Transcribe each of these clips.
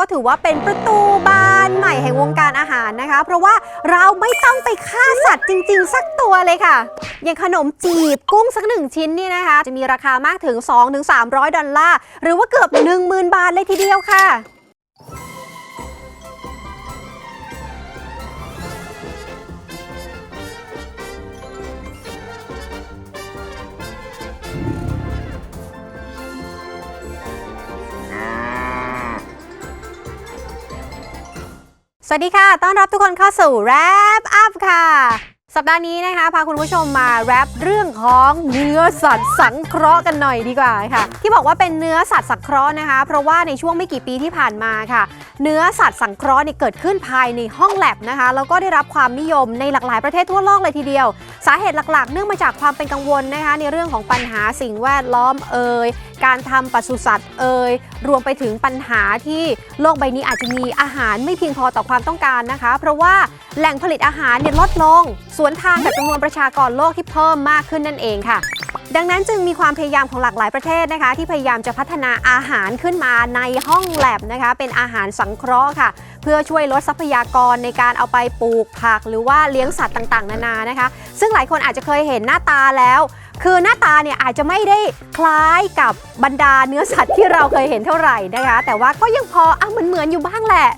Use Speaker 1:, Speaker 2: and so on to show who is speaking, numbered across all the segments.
Speaker 1: ก็ถือว่าเป็นประตูบานใหม่แห่งวงการอาหารนะคะ เพราะว่าเราไม่ต้องไปฆ่าสัตว์จริง ๆ สักตัวเลยค่ะ อย่างขนมจีบกุ้งสักหนึ่งชิ้นเนี่ยนะคะ จะมีราคามากถึง 2-300 ดอลลาร์ หรือว่าเกือบ 10,000 บาทเลยทีเดียวค่ะ สวัสดีค่ะ ต้อนรับทุกคนเข้าสู่ Wrap Up ค่ะ สัปดาห์นี้นะคะพาคุณผู้ชมมาแรปเรื่องของเนื้อสัตว์สังเคราะห์กันหน่อยดีกว่าค่ะ ที่บอกว่าเป็นเนื้อสัตว์สังเคราะห์นะคะ เพราะว่าในช่วงไม่กี่ปีที่ผ่านมาค่ะ เนื้อสัตว์สังเคราะห์เนี่ยเกิดขึ้นภายในห้องแลบนะคะแล้วก็ได้รับความนิยมในหลากหลายประเทศทั่วโลกเลยทีเดียว สาเหตุหลักๆ เนื่องมาจากความเป็นกังวลนะคะ ในเรื่องของปัญหาสิ่งแวดล้อมเอ่ยการทำปศุสัตว์เอ่ยรวมไปถึงปัญหาที่โลกใบนี้อาจจะมีอาหารไม่เพียงพอต่อความต้องการนะคะ เพราะว่าแหล่งผลิตอาหารเนี่ยลดลง สวนทางกับจำนวนประชากรโลกที่เพิ่มมากขึ้นนั่นเองค่ะ ดังนั้นจึงมีความพยายามของหลากหลายประเทศนะคะ ที่พยายามจะพัฒนาอาหารขึ้นมาในห้องแลบนะคะ เป็นอาหารสังเคราะห์ค่ะ เพื่อช่วยลดทรัพยากรในการเอาไปปลูกผัก หรือว่าเลี้ยงสัตว์ต่างๆ นานานะคะ ซึ่งหลายคนอาจจะเคยเห็นหน้าตาแล้วคือหน้าตาเนี่ยอาจจะไม่ได้คล้ายกับบรรดาเนื้อสัตว์ที่เราเคยเห็นเท่าไหร่นะคะ แต่ว่าก็ยังพออะเหมือนเหมือนๆอยู่บ้างแหละ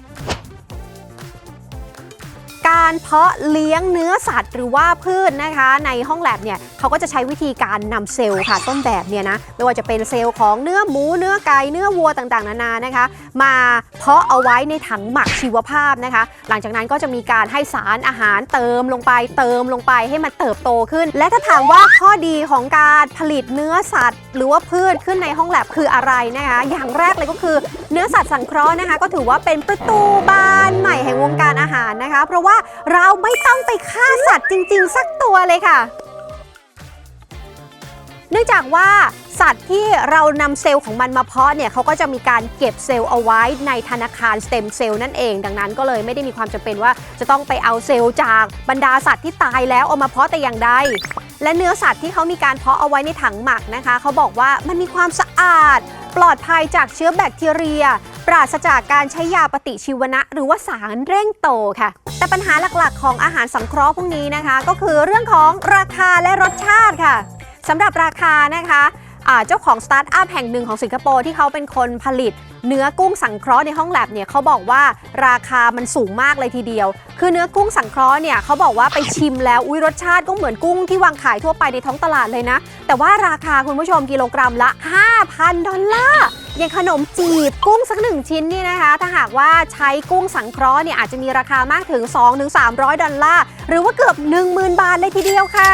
Speaker 1: การเพาะเลี้ยงเนื้อสัตว์หรือว่าพืชนะคะ ในห้องแลบเนี่ยเขาก็จะใช้วิธีการนำเซลล์ค่ะต้นแบบเนี่ยนะไม่ว่าจะเป็นเซลล์ของเนื้อหมูเนื้อไก่เนื้อวัวต่างๆ นานานะคะ มาเพาะเอาไว้ในถังหมักชีวภาพนะคะ หลังจากนั้นก็จะมีการให้สารอาหารเติมลงไป เติมลงไปให้มันเติบโตขึ้น และถ้าถามว่าข้อดีของการผลิตเนื้อสัตว์ หรือว่าพืชขึ้นในห้องแลบคืออะไรนะคะ อย่างแรกเลยก็คือเนื้อสัตว์สังเคราะห์นะคะ ก็ถือว่าเป็นประตูบานใหม่แห่งวงการอาหารนะคะ เพราะว่าเราไม่ต้องไปฆ่าสัตว์จริง ๆ สักตัวเลยค่ะเนื่องจากว่าสัตว์ที่เรานำเซลล์ของมันมาเพาะเนี่ยเขาก็จะมีการเก็บเซลล์เอาไว้ในธนาคารสเต็มเซลล์นั่นเอง ดังนั้นก็เลยไม่ได้มีความจำเป็นว่าจะต้องไปเอาเซลล์จากบรรดาสัตว์ที่ตายแล้วเอามาเพาะแต่อย่างใด และเนื้อสัตว์ที่เขามีการเพาะเอาไว้ในถังหมักนะคะ เขาบอกว่ามันมีความสะอาด ปลอดภัยจากเชื้อแบคทีเรีย ปราศจากการใช้ยาปฏิชีวนะ หรือว่าสารเร่งโตค่ะ แต่ปัญหาหลักๆ ของอาหารสังเคราะห์พวกนี้นะคะ ก็คือเรื่องของราคาและรสชาติค่ะสำหรับราคานะคะเจ้าของสตาร์ทอัพแห่งหนึ่งของสิงคโปร์ที่เขาเป็นคนผลิต เนื้อกุ้งสังเคราะห์ในห้องแลบเนี่ยเขาบอกว่าราคามันสูงมากเลยทีเดียว คือเนื้อกุ้งสังเคราะห์เนี่ยเขาบอกว่าไปชิมแล้วอุ้ยรสชาติก็เหมือนกุ้งที่วางขายทั่วไปในท้องตลาดเลยนะ แต่ว่าราคาคุณผู้ชมกิโลกรัมละ 5,000 ดอลลาร์อย่างขนมจีบกุ้งสักหนึ่งชิ้นนี่นะคะ ถ้าหากว่าใช้กุ้งสังเคราะห์เนี่ยอาจจะมีราคามากถึง 2-300 ดอลลาร์หรือว่าเกือบ 10,000 บาทเลยทีเดียวค่ะ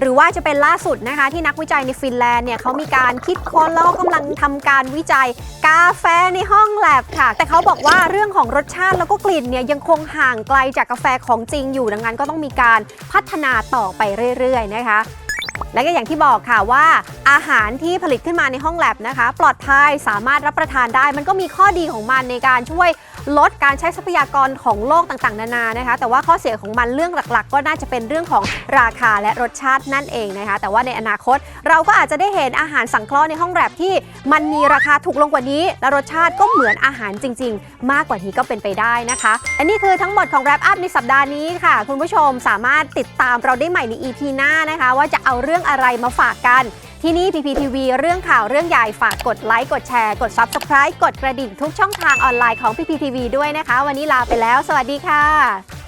Speaker 1: หรือว่าจะเป็นล่าสุดนะคะที่นักวิจัยในฟินแลนด์เนี่ยเขามีการคิดค้นแล้วก็กำลังทำการวิจัยกาแฟในห้องแลบค่ะ แต่เขาบอกว่าเรื่องของรสชาติแล้วก็กลิ่นเนี่ยยังคงห่างไกลจากกาแฟของจริงอยู่ดังนั้นก็ต้องมีการพัฒนาต่อไปเรื่อยๆนะคะ และก็อย่างที่บอกค่ะว่า อาหารที่ผลิตขึ้นมาในห้องแลบนะคะ ปลอดภัยสามารถรับประทานได้ มันก็มีข้อดีของมันในการช่วยลดการใช้ทรัพยากรของโลกต่างๆ นานานะคะ แต่ว่าข้อเสียของมันเรื่องหลักๆ ก็น่าจะเป็นเรื่องของราคาและรสชาตินั่นเองนะคะ แต่ว่าในอนาคตเราก็อาจจะได้เห็นอาหารสังเคราะห์ในห้องแลบที่มันมีราคาถูกลงกว่านี้ และรสชาติก็เหมือนอาหารจริง ๆ มากกว่านี้ก็เป็นไปได้นะคะ อันนี้คือทั้งหมดของ Wrap Up ในสัปดาห์นี้ค่ะ คุณผู้ชมสามารถติดตามเราได้ใหม่ใน EP หน้านะคะ ว่าจะเอาเรื่องรื่องอะไรมาฝากกัน ที่นี่ PPTV เรื่องข่าวเรื่องใหญ่ฝากกดไลค์กดแชร์กด Subscribe กดกระดิ่งทุกช่องทางออนไลน์ของ PPTV ด้วยนะคะ วันนี้ลาไปแล้ว สวัสดีค่ะ